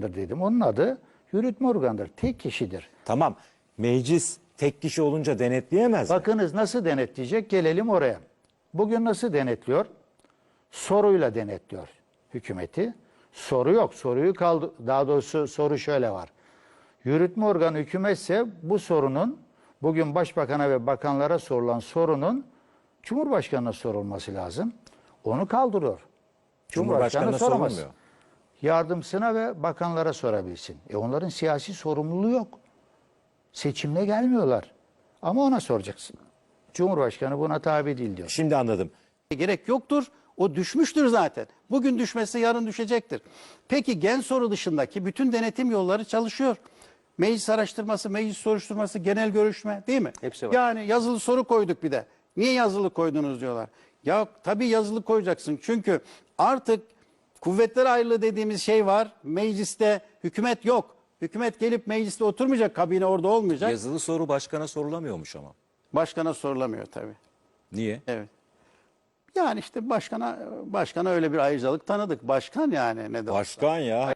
tarafındır dedim. Onun adı yürütme organıdır. Tek kişidir. Tamam. Meclis tek kişi olunca denetleyemez mi? Bakınız nasıl denetleyecek? Gelelim oraya. Bugün nasıl denetliyor? Soruyla denetliyor hükümeti. Soru yok. Soruyu kaldı. Daha doğrusu soru şöyle var. Yürütme organı hükümetse bu sorunun bugün başbakana ve bakanlara sorulan sorunun Cumhurbaşkanına sorulması lazım. Onu kaldırıyor. Cumhurbaşkanına soramaz. sorulmuyor. Yardımsına ve bakanlara sorabilsin. E onların siyasi sorumluluğu yok. Seçimle gelmiyorlar. Ama ona soracaksın. Cumhurbaşkanı buna tabi değil diyor. Şimdi anladım. gerek yoktur. O düşmüştür zaten. Bugün düşmezse yarın düşecektir. Peki gen soru dışındaki bütün denetim yolları çalışıyor. Meclis araştırması, meclis soruşturması, genel görüşme değil mi? Hepsi var. Yani yazılı soru koyduk bir de. Niye yazılı koydunuz diyorlar. Ya tabii yazılı koyacaksın. Çünkü artık kuvvetler ayrılığı dediğimiz şey var. Mecliste hükümet yok. Hükümet gelip mecliste oturmayacak, kabine orada olmayacak. Yazılı soru başkana sorulamıyormuş ama. Başkana sorulamıyor tabii. Niye? Evet. Yani işte başkana başkana öyle bir ayrıcalık tanıdık. Başkan yani ne de olsa. Başkan ya.